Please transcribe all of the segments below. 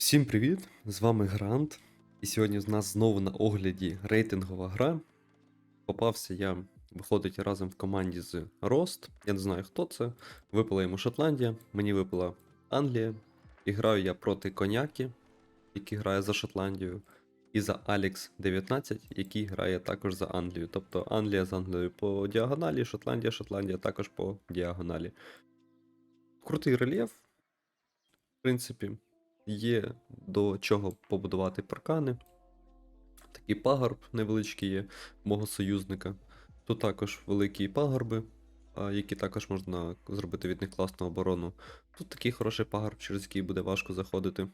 Всім привіт! З вами Грант. І сьогодні в нас знову на огляді рейтингова гра. Попався я, виходить, разом в команді з Рост. Я не знаю, хто це. Випала йому Шотландія, мені випала Англія. І граю я проти Коняки, який грає за Шотландію, і за Алекс 19, який грає також за Англію. Тобто Англія з Англією по діагоналі, Шотландія, Шотландія також по діагоналі. Крутий рельєф, в принципі є до чого побудувати паркани. Такий пагорб невеличкий є мого союзника. Тут також великі пагорби, які також можна зробити від них класну оборону. Тут такий хороший пагорб, через який буде важко заходити.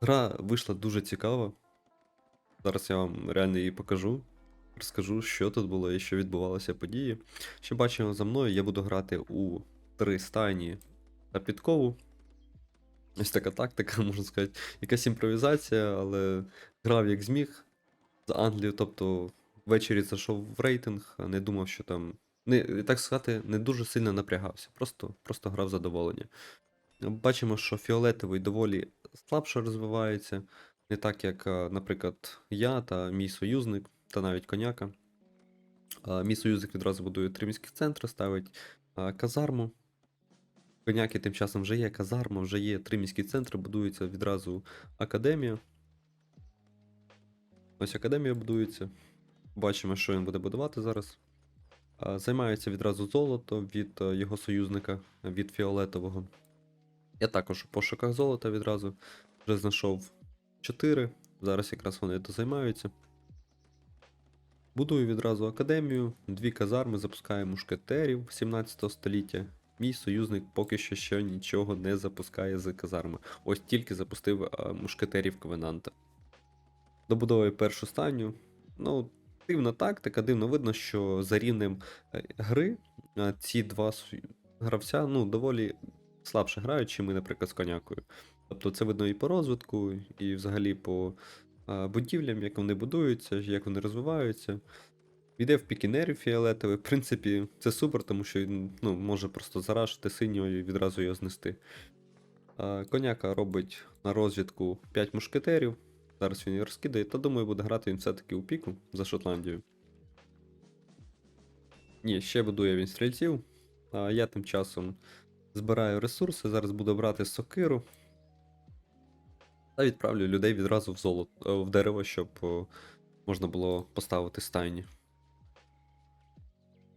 Гра вийшла дуже цікава. Зараз я вам реально її покажу. Розкажу, що тут було і що відбувалося події. Що бачимо за мною, я буду грати у три стайні та підкову. Ось така тактика, можна сказати. Якась імпровізація, але грав як зміг за Англію. Тобто ввечері зайшов в рейтинг, не думав, що там. Не, так сказати, не дуже сильно напрягався. Просто, просто грав задоволення. Бачимо, що фіолетовий доволі слабше розвивається. Не так, як, наприклад, я та мій союзник, та навіть коняка. Мій союзник відразу будує три міських центри, ставить казарму. Коняки тим часом вже є казарма, вже є три міські центри, будується відразу академія. Ось академія будується. Бачимо, що він буде будувати зараз. Займається відразу золото від е, його союзника, від фіолетового. Я також у пошуках золота відразу вже знайшов 4. Зараз якраз вони дозаймаються. Будую відразу академію, дві казарми, запускаю мушкетерів 17 століття. Мій союзник поки що ще нічого не запускає з казарми. Ось тільки запустив а, мушкетерів Ковенанта. Добудовую першу стайню. Ну, дивна тактика, дивно видно, що за рівнем е, гри а, ці два гравця ну, доволі слабше грають, чим ми, наприклад, з конякою. Тобто це видно і по розвитку, і взагалі по будівлям, як вони будуються, як вони розвиваються. Йде в пікінері фіолетовий. В принципі, це супер, тому що він ну, може просто зарашити синього і відразу його знести. Коняка робить на розвідку 5 мушкетерів. Зараз він її розкидає, та думаю, буде грати він все-таки у піку за Шотландію. Ні, ще будує він стрільців. А я тим часом збираю ресурси, зараз буду брати сокиру. Та відправлю людей відразу в золото, в дерево, щоб можна було поставити стайні.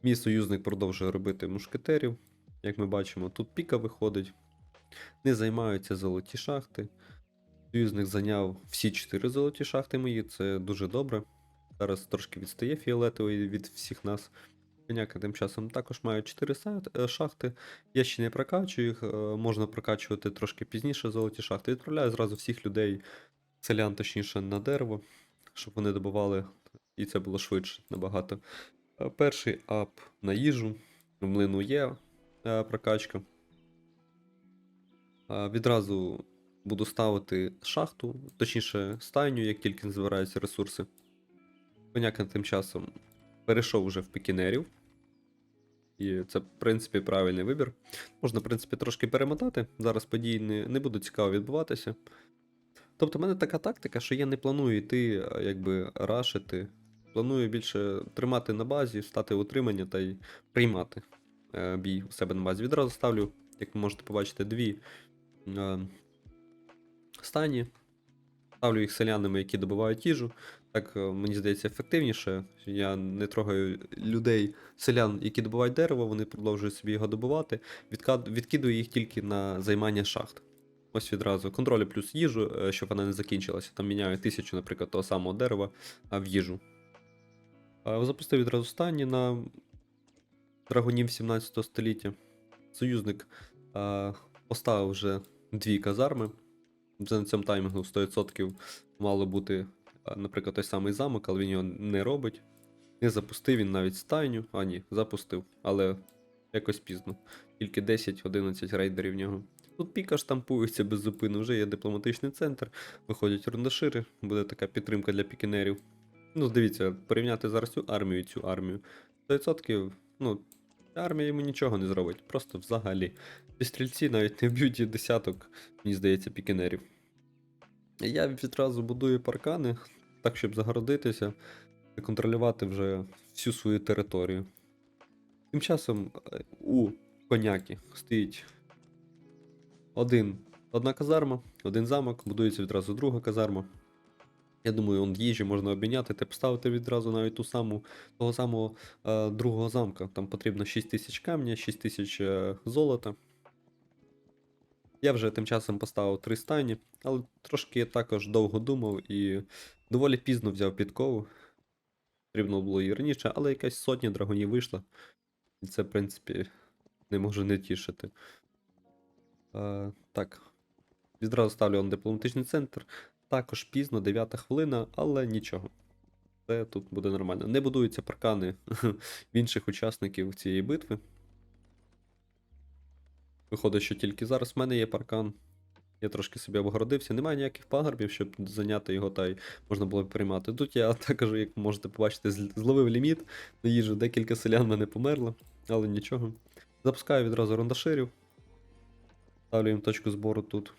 Мій союзник продовжує робити мушкетерів. Як ми бачимо, тут піка виходить. Не займаються золоті шахти. Союзник зайняв всі 4 золоті шахти мої, це дуже добре. Зараз трошки відстає фіолетовий від всіх нас. Коняка тим часом також має 4 шахти. Я ще не прокачую їх, е, можна прокачувати трошки пізніше золоті шахти. Відправляю зразу всіх людей, селян точніше, на дерево, щоб вони добували, і це було швидше набагато. Е, Перший ап на їжу. В млину є е, прокачка. Е, Відразу буду ставити шахту, точніше стайню, як тільки збираються ресурси. Коняка тим часом перейшов вже в пікінерів. І це, в принципі, правильний вибір. Можна, в принципі, трошки перемотати. Зараз події не, не будуть цікаво відбуватися. Тобто, в мене така тактика, що я не планую йти, якби рашити. Планую більше тримати на базі, стати утримання та й приймати е, бій у себе на базі. Відразу ставлю, як ви можете побачити, дві е, стані. Ставлю їх селянами, які добувають їжу. Так, е, мені здається, ефективніше. Я не трогаю людей, селян, які добувають дерево, вони продовжують собі його добувати. Відкад... Відкидую їх тільки на займання шахт. Ось відразу контролю плюс їжу, е, щоб вона не закінчилася. Там міняю тисячу, наприклад, того самого дерева в їжу. Запустив відразу стані на драгунів 17 століття. Союзник а, поставив вже дві казарми. Вже на цьому таймінгу 100% мало бути, наприклад, той самий замок, але він його не робить. Не запустив він навіть стайню. А, ні, запустив, але якось пізно. Тільки 10-11 рейдерів в нього. Тут піка штампується без зупину, вже є дипломатичний центр, виходять рундашири, буде така підтримка для пікінерів. Ну, дивіться, порівняти зараз цю армію і цю армію. 100%, ну, армія йому нічого не зробить, просто взагалі. Ці стрільці навіть не вб'ють і десяток, мені здається, пікінерів. Я відразу будую паркани, так, щоб загородитися і контролювати вже всю свою територію. Тим часом е, у коняки стоїть один, одна казарма, один замок, будується відразу друга казарма. Я думаю, он їжі можна обміняти та поставити відразу навіть ту саму, того самого е, другого замка. Там потрібно 6 тисяч камня, 6 тисяч е, золота. Я вже тим часом поставив три стайні, але трошки я також довго думав і доволі пізно взяв підкову. Потрібно було і раніше, але якась сотня драгонів вийшла. І це, в принципі, не може не тішити. Е, так. Відразу ставлю он дипломатичний центр. Також пізно, 9 хвилина, але нічого. Це тут буде нормально. Не будуються паркани в інших учасників цієї битви. Виходить, що тільки зараз в мене є паркан. Я трошки собі обгородився. Немає ніяких пагорбів, щоб зайняти його та й можна було б приймати. Тут я також, як можете побачити, зловив ліміт на їжу. Декілька селян мене померло, але нічого. Запускаю відразу рондаширів. Ставлю їм точку збору тут.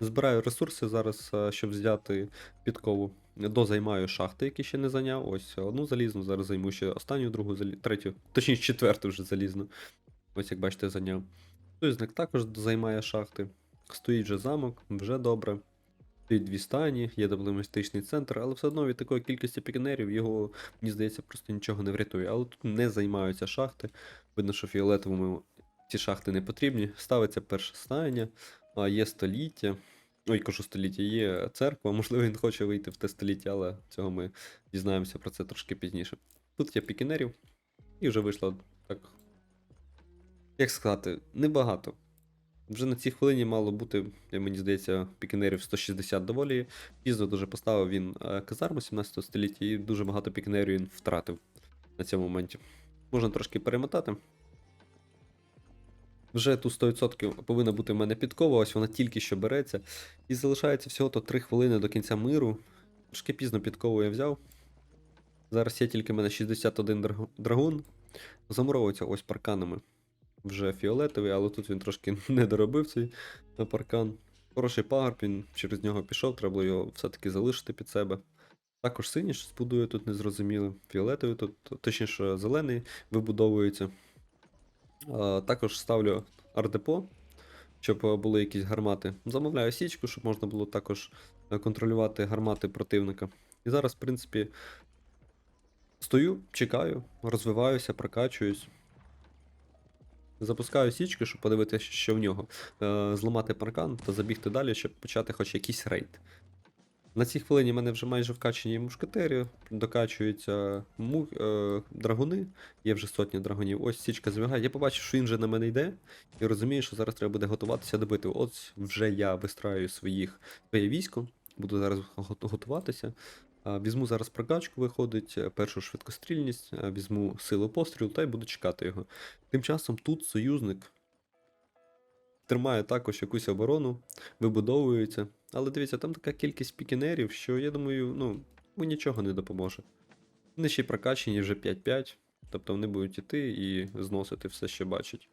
Збираю ресурси зараз, е, щоб взяти підкову. Дозаймаю шахти, які ще не зайняв. Ось одну залізну, зараз займу ще останню, другу третю, точніше четверту вже залізну. Ось як бачите, зайняв. Союзник також займає шахти. Стоїть вже замок, вже добре. Стоїть дві стані, є дипломатичний центр, але все одно від такої кількості пікінерів його, мені здається, просто нічого не врятує. Але тут не займаються шахти. Видно, що фіолетовому ці шахти не потрібні. Ставиться перша стайня, а є століття. Ой, кажу століття, є церква, можливо, він хоче вийти в те століття, але цього ми дізнаємося про це трошки пізніше. Тут є пікінерів, і вже вийшло так. Як сказати, небагато. Вже на цій хвилині мало бути, мені здається, пікінерів 160 доволі. Пізно дуже поставив він е, казарму 17 століття, і дуже багато пікінерів він втратив на цьому моменті. Можна трошки перемотати. Вже тут 100% повинна бути в мене підкова, ось вона тільки що береться. І залишається всього-то 3 хвилини до кінця миру. Трошки пізно підкову я взяв. Зараз є тільки в мене 61 драгун. Замуровується ось парканами. Вже фіолетовий, але тут він трошки не доробив цей паркан. Хороший пагорб, він через нього пішов, треба було його все-таки залишити під себе. Також синій щось будує тут незрозуміло. Фіолетовий тут, точніше, зелений вибудовується. Також ставлю ардепо, щоб е, були якісь гармати. Замовляю січку, щоб можна було також е, контролювати гармати противника. І зараз, в принципі, стою, чекаю, розвиваюся, прокачуюсь. Запускаю січки, щоб подивитися, що в нього. Е, Зламати паркан та забігти далі, щоб почати хоч якийсь рейд. На цій хвилині в мене вже майже вкачені мушкетери, докачуються му... е... драгуни, є вже сотні драгунів. Ось січка збігає. Я побачив, що він вже на мене йде, і розумію, що зараз треба буде готуватися добити. От вже я вистраю своїх своє військо, буду зараз готуватися. Візьму зараз прокачку, виходить, е, першу швидкострільність, візьму силу пострілу та й буду чекати його. Тим часом тут союзник тримає також якусь оборону, вибудовується. Але дивіться, там така кількість пікінерів, що я думаю, ну, йому нічого не допоможе. Вони ще й прокачені вже 5-5, тобто вони будуть іти і зносити все, що бачать.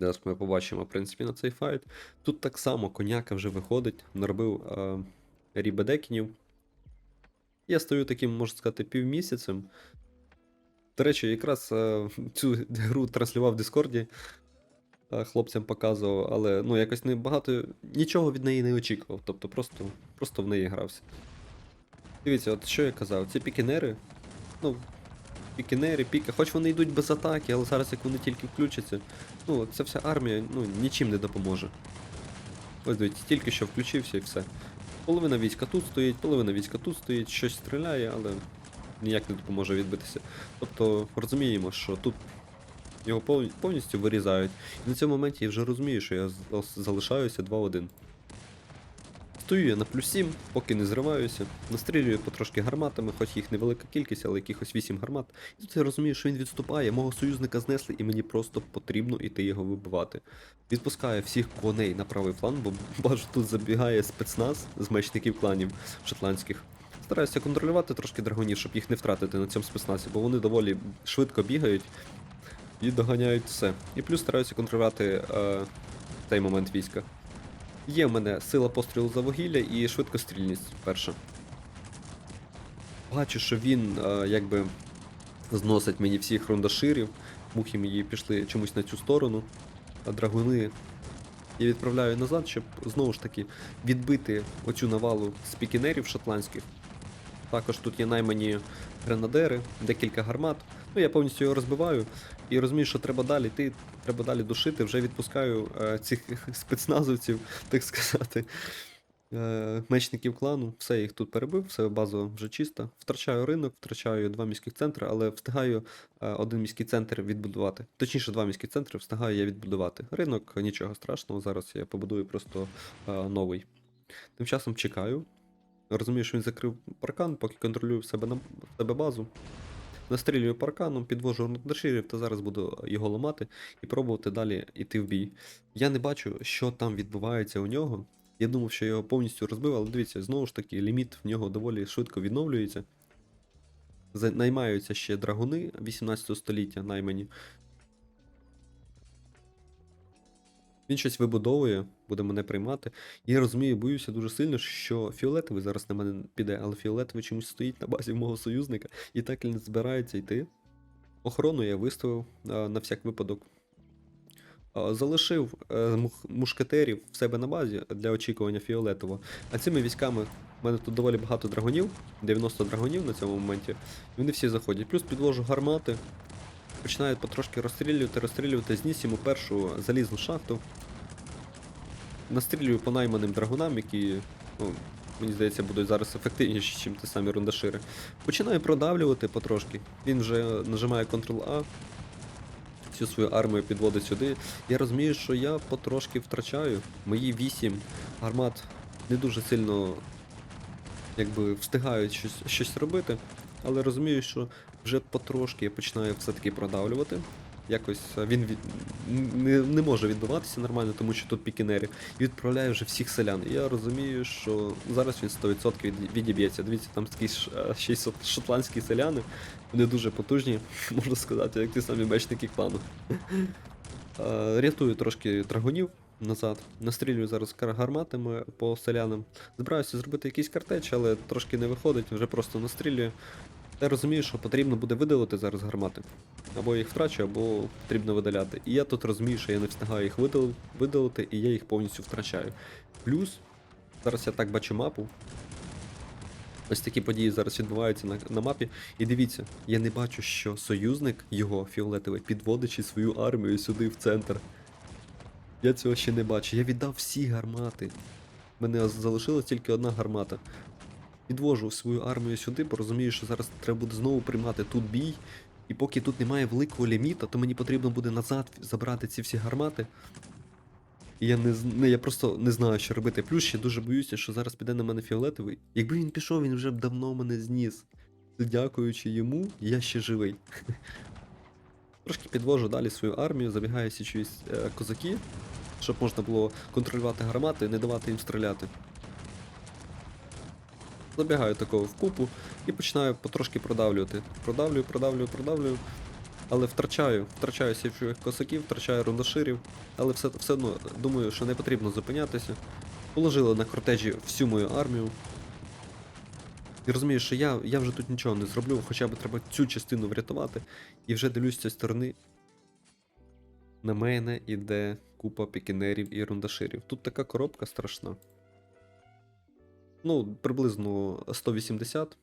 Зараз ми побачимо, в принципі, на цей файт. Тут так само коняка вже виходить, наробив е, рібедекінів. Я стою таким, можна сказати, півмісяцем. До речі, якраз е, цю гру транслював в Дискорді. Е, Хлопцям показував, але ну якось не багато нічого від неї не очікував. Тобто просто, просто в неї грався. Дивіться, от що я казав, ці пікінери, ну, пікінери, піки, хоч вони йдуть без атаки, але зараз як вони тільки включаться, ну, ця вся армія ну, нічим не допоможе. Ось дивіться, тільки що включився і все. Половина війська тут стоїть, половина війська тут стоїть, щось стріляє, але ніяк не допоможе відбитися. Тобто розуміємо, що тут його повністю вирізають. І на цьому моменті я вже розумію, що я залишаюся 2-1. Стою я на плюс 7, поки не зриваюся, настрілюю потрошки гарматами, хоч їх невелика кількість, але якихось 8 гармат. І тут я розумію, що він відступає, мого союзника знесли, і мені просто потрібно іти його вибивати. Відпускаю всіх коней на правий фланг, бо бачу, тут забігає спецназ з мечників кланів шотландських. Стараюся контролювати трошки драгонів, щоб їх не втратити на цьому спецназі, бо вони доволі швидко бігають і доганяють все. І плюс стараюся контролювати е, цей момент війська. Є в мене сила пострілу за вугілля і швидкострільність перша. Бачу, що він е, якби зносить мені всіх рундаширів. Мухи мої пішли чомусь на цю сторону. А драгуни я відправляю назад, щоб знову ж таки відбити оцю навалу спікінерів шотландських. Також тут є наймані гренадери, декілька гармат. Ну, я повністю його розбиваю і розумію, що треба далі йти, треба далі душити. Вже відпускаю е, цих спецназовців, так сказати, е, мечників клану. Все, їх тут перебив, все база вже чиста. Втрачаю ринок, втрачаю два міських центри, але встигаю е, один міський центр відбудувати. Точніше, два міські центри встигаю я відбудувати. Ринок нічого страшного, зараз я побудую просто е, новий. Тим часом чекаю. Розумію, що він закрив паркан, поки контролюю в себе на в себе базу. Настрілюю парканом, підвожу рundаширів та зараз буду його ламати і пробувати далі йти в бій. Я не бачу, що там відбувається у нього. Я думав, що я його повністю розбив, але дивіться, знову ж таки, ліміт в нього доволі швидко відновлюється. Наймаються ще драгуни 18 століття наймані. Він щось вибудовує, буде мене приймати. Я розумію, боюся дуже сильно, що фіолетовий зараз на мене піде, але фіолетовий чомусь стоїть на базі мого союзника і так не збирається йти. Охорону я виставив на всяк випадок. Залишив е, мушкетерів в себе на базі для очікування фіолетового. А цими військами в мене тут доволі багато драгонів, 90 драгонів на цьому моменті. Вони всі заходять. Плюс підвожу гармати. Починають потрошки розстрілювати, розстрілювати, зніс йому першу залізну шахту. Настрілюю по найманим драгунам, які, ну, мені здається, будуть зараз ефективніші, ніж ті самі рундашири. Починаю продавлювати потрошки. Він вже нажимає Ctrl-A, всю свою армію підводить сюди. Я розумію, що я потрошки втрачаю. Мої 8 гармат не дуже сильно якби встигають щось, щось робити, але розумію, що вже потрошки я починаю все-таки продавлювати. Якось е, він від... не, не може відбуватися нормально, тому що тут пікінери. І відправляє вже всіх селян. І я розумію, що зараз він 100% від... відіб'ється. Дивіться, там такі е, ще й шотландські селяни. Вони дуже потужні, можна сказати, як ті самі мечники клану. Е, Рятую трошки драгунів назад. Настрілюю зараз гарматами по селянам. Збираюся зробити якийсь картеч, але трошки не виходить, вже просто настрілюю. Я розумію, що потрібно буде видалити зараз гармати. Або я їх втрачу, або потрібно видаляти. І я тут розумію, що я не встигаю їх видал- видалити, і я їх повністю втрачаю. Плюс, зараз я так бачу мапу. Ось такі події зараз відбуваються на, на мапі. І дивіться, я не бачу, що союзник його фіолетовий підводячи свою армію сюди в центр. Я цього ще не бачу. Я віддав всі гармати. Мене залишилась тільки одна гармата. Підвожу свою армію сюди, бо розумію, що зараз треба буде знову приймати тут бій. І поки тут немає великого ліміта, то мені потрібно буде назад забрати ці всі гармати. І я не, не я просто не знаю, що робити. Плюс ще дуже боюся, що зараз піде на мене фіолетовий. Якби він пішов, він вже б давно мене зніс. Дякуючи йому, я ще живий. Трошки підвожу далі свою армію, забігаю січуюсь е, козаки, щоб можна було контролювати гармати і не давати їм стріляти. Забігаю такого в купу і починаю потрошки продавлювати. Продавлюю, продавлюю, продавлюю. Але втрачаю, втрачаю січових косаків, втрачаю рундаширів, але все, все одно думаю, що не потрібно зупинятися. Положили на кортежі всю мою армію. І розумію, що я, я вже тут нічого не зроблю, хоча б треба цю частину врятувати. І вже дивлюсь з цієї сторони. На мене іде купа пікінерів і рундаширів. Тут така коробка страшна. Ну, приблизно 180.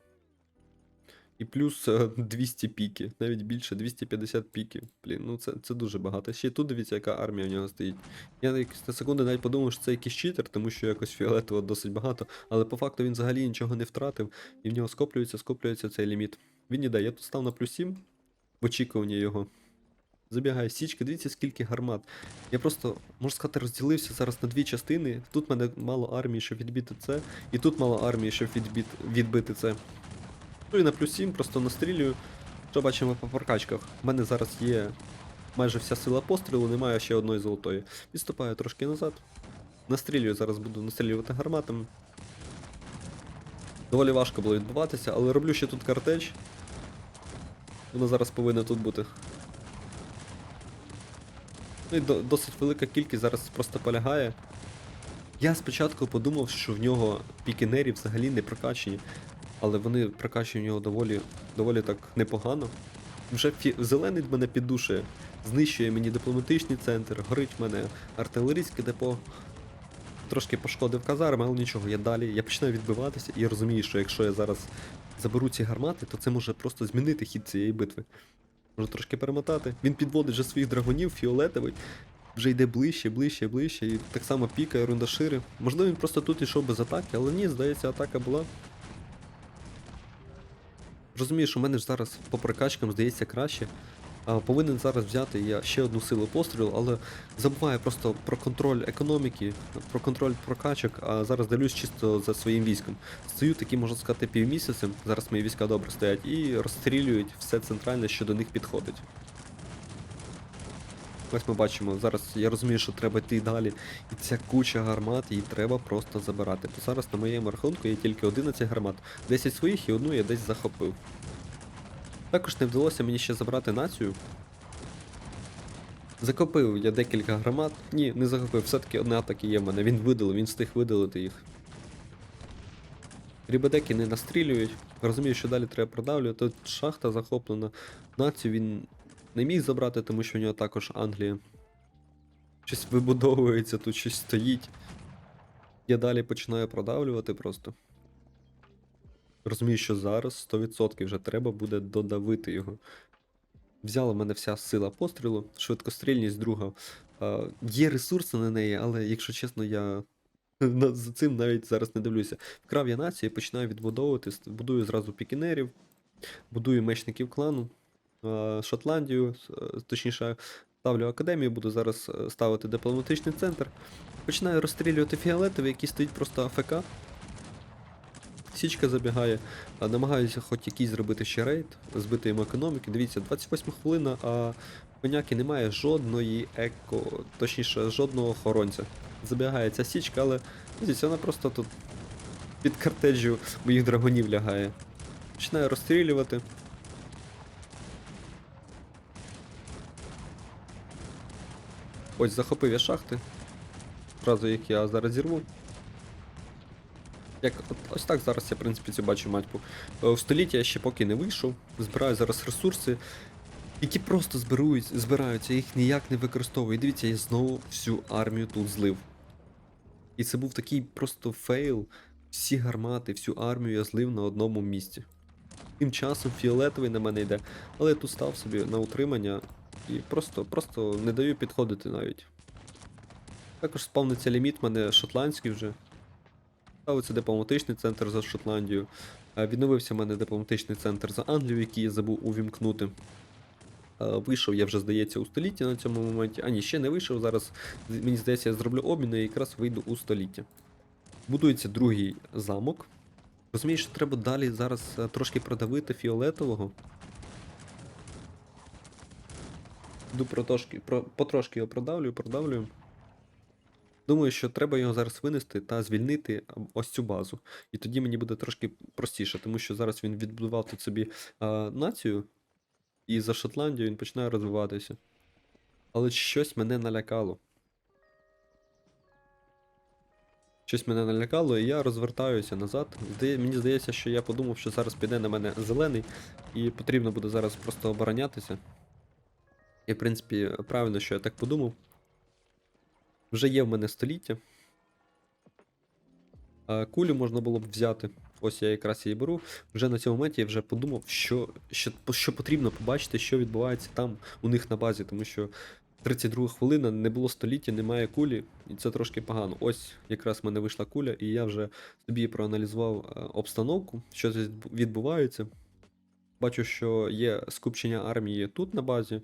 І плюс е, 200 піки, навіть більше 250 піків. Блін, ну це, це дуже багато. Ще тут дивіться, яка армія в нього стоїть. Я на якісь секунди навіть подумав, що це якийсь читер, тому що якось фіолетово досить багато. Але по факту він взагалі нічого не втратив, і в нього скоплюється, скоплюється цей ліміт. Він іде, я тут став на плюс 7 в очікуванні його. Забігає січка, дивіться, скільки гармат. Я просто, можна сказати, розділився зараз на дві частини. Тут мене мало армії, щоб відбити це, і тут мало армії, щоб відбити, відбити це. Ну і на плюс 7 просто настрілюю. Що бачимо по прокачках? У мене зараз є майже вся сила пострілу, немає ще одної золотої. Відступаю трошки назад. Настрілюю, зараз буду настрілювати гарматами. Доволі важко було відбуватися, але роблю ще тут картеч. Воно зараз повинно тут бути. Ну і досить велика кількість зараз просто полягає. Я спочатку подумав, що в нього пікінері взагалі не прокачені, але вони прокачені в нього доволі, доволі так непогано. Вже фі... зелений мене піддушує, знищує мені дипломатичний центр, горить в мене артилерійське депо. Трошки пошкодив казарми, але нічого, я далі. Я починаю відбиватися і розумію, що якщо я зараз заберу ці гармати, то це може просто змінити хід цієї битви. Можу трошки перемотати. Він підводить вже своїх драгонів, фіолетовий. Вже йде ближче, ближче, ближче, і так само пікає рундашири. Можливо, він просто тут йшов без атаки, але ні, здається, атака була. Розумію, що мене ж зараз по прокачкам здається краще. Повинен зараз взяти я ще одну силу пострілу, але забуваю просто про контроль економіки, про контроль прокачок, а зараз дивлюсь чисто за своїм військом. Стою такі, можна сказати, півмісяцем, зараз мої війська добре стоять, і розстрілюють все центральне, що до них підходить. Ось ми бачимо, зараз я розумію, що треба йти далі. І ця куча гармат, її треба просто забирати. То зараз на моєму рахунку є тільки 11 гармат, 10 своїх і одну я десь захопив. Також не вдалося мені ще забрати націю. Закопив я декілька гармат. Ні, не захопив, все-таки одна атаки є в мене. Він видалив, він встиг видалити їх. Рібедеки не настрілюють. Розумію, що далі треба продавлювати. Тут шахта захоплена. Націю він не міг забрати, тому що в нього також Англія. Щось вибудовується, тут щось стоїть. Я далі починаю продавлювати просто. Розумію, що зараз 100% вже треба буде додавити його. Взяла в мене вся сила пострілу, швидкострільність друга. Е, є ресурси на неї, але якщо чесно, я за цим навіть зараз не дивлюся. Вкрав я націю починаю відбудовувати, будую зразу пікінерів, будую мечників клану, е, Шотландію, е, точніше, ставлю академію, буду зараз е, ставити дипломатичний центр. Починаю розстрілювати фіолетовий, який стоїть просто АФК. Січка забігає, намагаюся хоч якийсь зробити ще рейд, збити йому економіки. Дивіться, 28 хвилина, а коняки немає жодної еко, точніше, жодного охоронця. Забігає ця січка, але дивіться, вона просто тут під картеджю моїх драгонів лягає. Починаю розстрілювати. Ось захопив я шахти. Одразу їх я зараз зірву. Як ось так зараз я, в принципі, цю бачу матьку. Е, В століття я ще поки не вийшов. Збираю зараз ресурси, які просто зберують, збираються, їх ніяк не використовую. І дивіться, я знову всю армію тут злив. І це був такий просто фейл. Всі гармати, всю армію я злив на одному місці. Тим часом фіолетовий на мене йде, але я тут став собі на утримання і просто, просто не даю підходити навіть. Також спавниться ліміт, мене шотландський вже. Ставиться дипломатичний центр за Шотландію. Е, Відновився в мене дипломатичний центр за Англію, який я забув увімкнути. Е, Вийшов я вже, здається, у століття на цьому моменті. А ні, ще не вийшов. Зараз, мені здається, я зроблю обмін і якраз вийду у століття. Будується другий замок. Розумієш, що треба далі зараз е, трошки продавити фіолетового. Про, потрошки його продавлюю, продавлюю. Думаю, що треба його зараз винести та звільнити ось цю базу. І тоді мені буде трошки простіше, тому що зараз він відбудував тут собі а, націю, і за Шотландію він починає розвиватися. Але щось мене налякало. Щось мене налякало, і я розвертаюся назад. Здає, мені здається, що я подумав, що зараз піде на мене зелений, і потрібно буде зараз просто оборонятися. І, в принципі, правильно, що я так подумав. Вже є в мене століття. Кулю можна було б взяти. Ось я якраз її беру. Вже на цьому моменті я вже подумав, що, що, що потрібно побачити, що відбувається там у них на базі, тому що 32 хвилина не було століття, немає кулі, і це трошки погано. Ось якраз в мене вийшла куля, і я вже собі проаналізував е, обстановку, що відбувається. Бачу, що є скупчення армії тут на базі.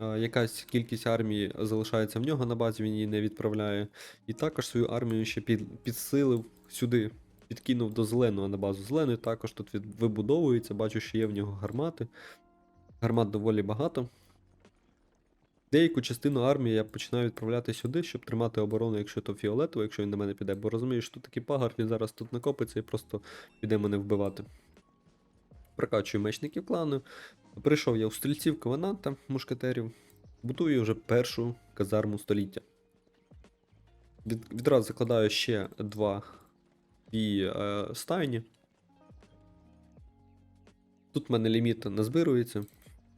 Е, Якась кількість армії залишається в нього на базі, він її не відправляє. І також свою армію ще під, підсилив сюди, підкинув до зеленого на базу. Зелений також тут від, вибудовується, бачу, що є в нього гармати. Гармат доволі багато. Деяку частину армії я починаю відправляти сюди, щоб тримати оборону, якщо то фіолетово, якщо він на мене піде, бо розумію, що тут такий пагар, він зараз тут накопиться і просто піде мене вбивати. Прокачую мечників клану. Прийшов я у стрільців ковенанта, мушкетерів. Будую вже першу казарму століття. Від, відразу закладаю ще два дві е, стайні. Тут в мене ліміт назбирується.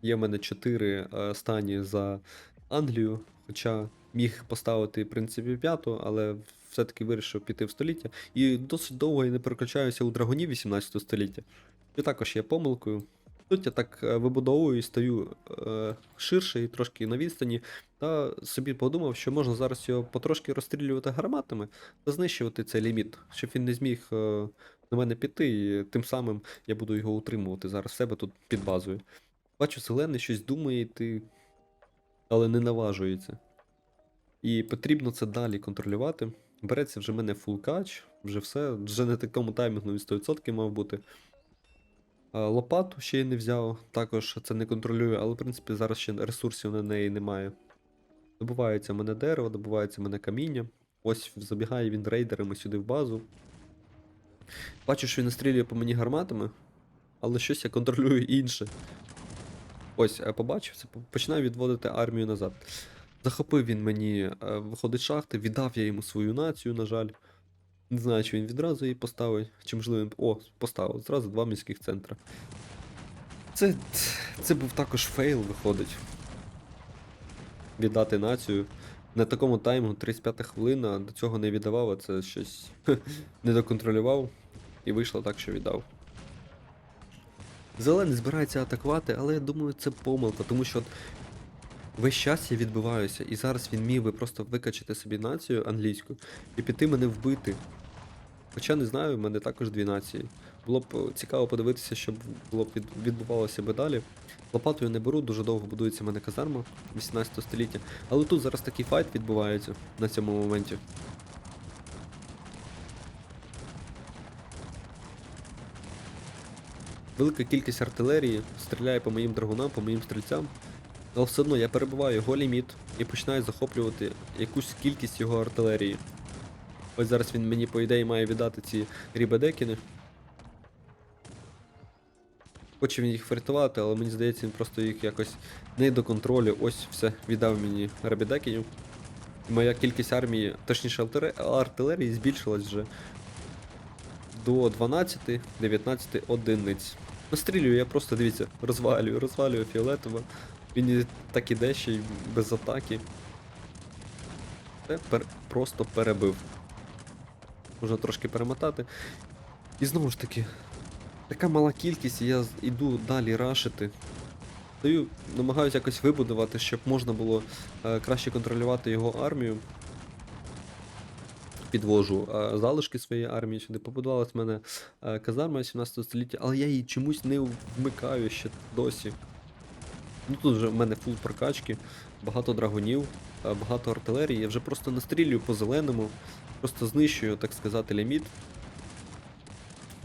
Є в мене 4 е, стані за Англію, хоча міг поставити, в принципі, п'яту, але все-таки вирішив піти в століття. І досить довго я не переключаюся у драгонів 18 століття. І також є помилкою. Тут я так е, вибудовую і стою е, ширше і трошки на відстані, та собі подумав, що можна зараз його потрошки розстрілювати гарматами та знищувати цей ліміт, щоб він не зміг е, на мене піти, і тим самим я буду його утримувати зараз себе тут під базою. Бачу, зелений щось думає йти, але не наважується. І потрібно це далі контролювати. Береться вже в мене full кач, вже все, вже на такому таймінгу він 100% мав бути. А, Лопату ще й не взяв, також це не контролюю, але в принципі зараз ще ресурсів на неї немає. Добувається мене дерево, добувається мене каміння. Ось забігає він рейдерами сюди в базу. Бачу, що він настрілює по мені гарматами, але щось я контролюю інше. Ось, побачив це, починаю відводити армію назад. Захопив він мені, е, виходить шахти, віддав я йому свою націю, на жаль. Не знаю, чи він відразу її поставить, чи можливо він. О, поставив. Зразу два міських центра. Це, це був також фейл, виходить. Віддати націю. На такому тайму 35 хвилина до цього не віддавав, а це щось не доконтролював. І вийшло так, що віддав. Зелений збирається атакувати, але я думаю, це помилка, тому що весь час я відбиваюся, і зараз він міг би просто викачати собі націю англійську і піти мене вбити. Хоча не знаю, в мене також дві нації. Було б е, цікаво подивитися, що було б відбувалося би далі. Лопату я не беру, дуже довго будується в мене казарма 18 століття. Але тут зараз такий файт відбувається на цьому моменті. Велика кількість артилерії стріляє по моїм драгунам, по моїм стрільцям. Але все одно я перебиваю його ліміт і починаю захоплювати якусь кількість його артилерії. Ось зараз він мені, по ідеї, має віддати ці рібедекіни. Хоче він їх врятувати, але мені здається, він просто їх якось не до контролю.Ось все, віддав мені ребедекінів. Моя кількість армії, точніше артилерії збільшилась вже до 12-19 одиниць. Настрілюю, я просто, дивіться, розвалюю, розвалюю фіолетово. Він і так іде ще й без атаки. Це пер... просто перебив. Можна трошки перемотати. І знову ж таки, така мала кількість, і я іду далі рашити. Даю, намагаюся якось вибудувати, щоб можна було е, краще контролювати його армію. Підвожу е, залишки своєї армії сюди. Побудувалась в мене е, казарма 17 століття, але я її чомусь не вмикаю ще досі. Ну тут вже в мене фул прокачки, багато драгунів, е, багато артилерії. Я вже просто настрілюю по зеленому, просто знищую, так сказати, ліміт.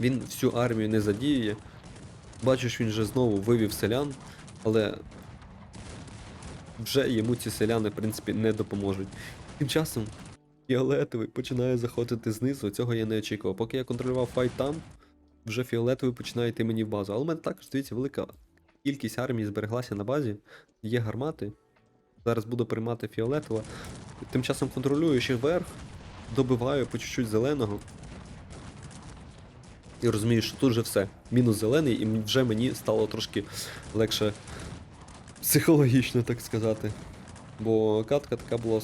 Він всю армію не задіює. Бачу, що він вже знову вивів селян, але вже йому ці селяни, в принципі, не допоможуть. Тим часом фіолетовий починає заходити знизу, цього я не очікував. Поки я контролював файт там, вже фіолетовий починає йти мені в базу. Але в мене також, дивіться, велика кількість армії збереглася на базі, є гармати. Зараз буду приймати фіолетова. Тим часом контролюю ще вверх, добиваю по чуть-чуть зеленого. І розумію, що тут вже все. Мінус зелений, і вже мені стало трошки легше психологічно, так сказати. Бо катка така була.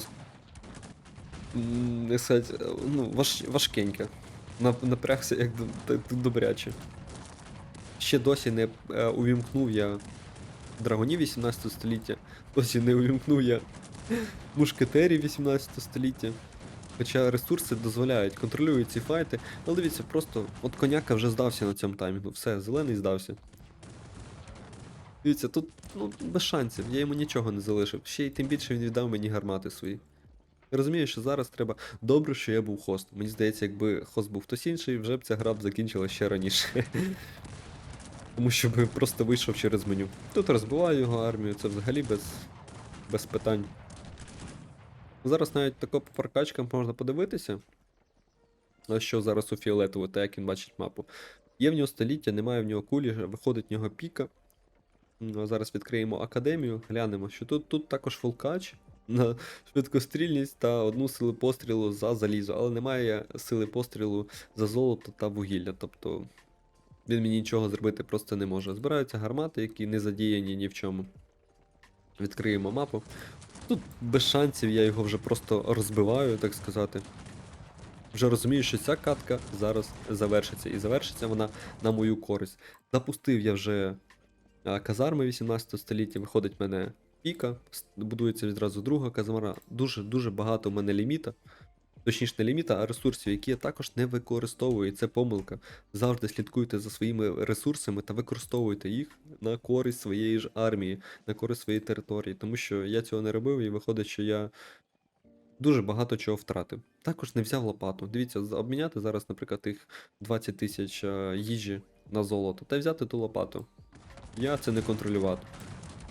Не сказати, е, ну, важ, важкенька. Напрягся як добряче. Ще досі не е, увімкнув я драгонів 18 століття, досі не увімкнув я мушкетерів 18 століття. Хоча ресурси дозволяють, контролюють ці файти. Але дивіться, просто от коняка вже здався на цьому таймінгу. Все, зелений здався. Дивіться, тут ну, без шансів, я йому нічого не залишив. Ще й тим більше він віддав мені гармати свої. Я розумію, що зараз треба. Добре, що я був хост. Мені здається, якби хост був хтось інший, вже б ця гра б закінчила ще раніше. Тому що би просто вийшов через меню. Тут розбиваю його армію, це взагалі без, без питань. Зараз навіть тако по прокачкам можна подивитися. Що зараз у фіолетово, та як він бачить мапу. Є в нього століття, немає в нього кулі, виходить в нього піка. М, Зараз відкриємо академію, глянемо, що тут, тут також фулкач. на швидкострільність та одну силу пострілу за залізо, але немає сили пострілу за золото та вугілля. Тобто він мені нічого зробити просто не може. Збираються гармати, які не задіяні ні в чому. Відкриємо мапу. Тут без шансів я його вже просто розбиваю, так сказати. Вже розумію, що ця катка зараз завершиться. І завершиться вона на мою користь. Запустив я вже казарми 18 століття, виходить в мене піка, будується відразу друга казарма. Дуже-дуже багато в мене ліміта. Точніше, не ліміта, а ресурсів, які я також не використовую. і Це помилка. Завжди слідкуйте за своїми ресурсами та використовуйте їх на користь своєї ж армії, на користь своєї території. Тому що я цього не робив, і виходить, що я дуже багато чого втратив. Також не взяв лопату. Дивіться, обміняти зараз, наприклад, тих 20 тисяч е, їжі на золото, та взяти ту лопату. Я це не контролював.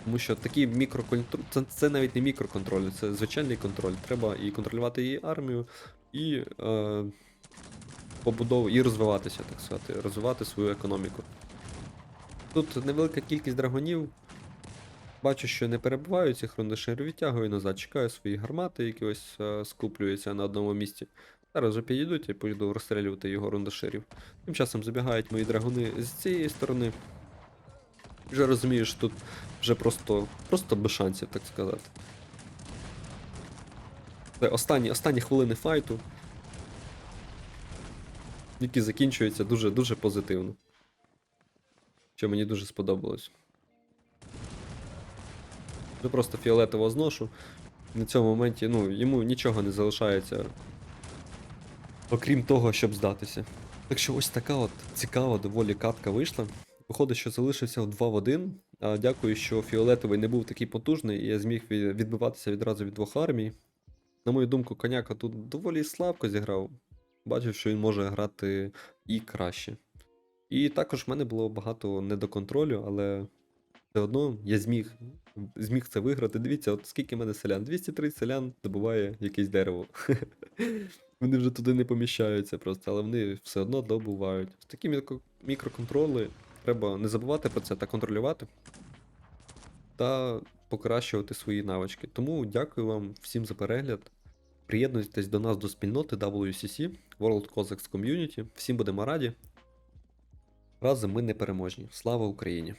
Тому що такий мікроконтроль, це, це навіть не мікроконтроль, це звичайний контроль. Треба і контролювати її армію, і е, побудову, і розвиватися, так сказати, розвивати свою економіку. Тут невелика кількість драгонів. Бачу, що не перебуваю цих рундаширів, відтягую назад, чекаю свої гармати, які ось е, скуплюються на одному місці. Зараз вже підійдуть і поїду розстрілювати його рундаширів. Тим часом забігають мої драгуни з цієї сторони. Вже розумію, що тут вже просто, просто без шансів, так сказати. Це останні, останні хвилини файту, які закінчуються дуже-дуже позитивно. Що мені дуже сподобалось. Вже просто фіолетово зношу. На цьому моменті, ну, йому нічого не залишається. Окрім того, щоб здатися. Так що ось така от цікава доволі катка вийшла. Виходить, що залишився в 2 в 1. Дякую, що фіолетовий не був такий потужний, і я зміг відбиватися відразу від двох армій. На мою думку, коняка тут доволі слабко зіграв. Бачив, що він може грати і краще. І також в мене було багато недоконтролю, але все одно я зміг, зміг це виграти. Дивіться, от скільки в мене селян. 230 селян добуває якесь дерево. Вони вже туди не поміщаються просто, але вони все одно добувають. Такі мікро- мікроконтроли треба не забувати про це та контролювати. Та покращувати свої навички. Тому дякую вам всім за перегляд. Приєднуйтесь до нас до спільноти WCC, World Cossacks Community. Всім будемо раді. Разом ми непереможні. Слава Україні!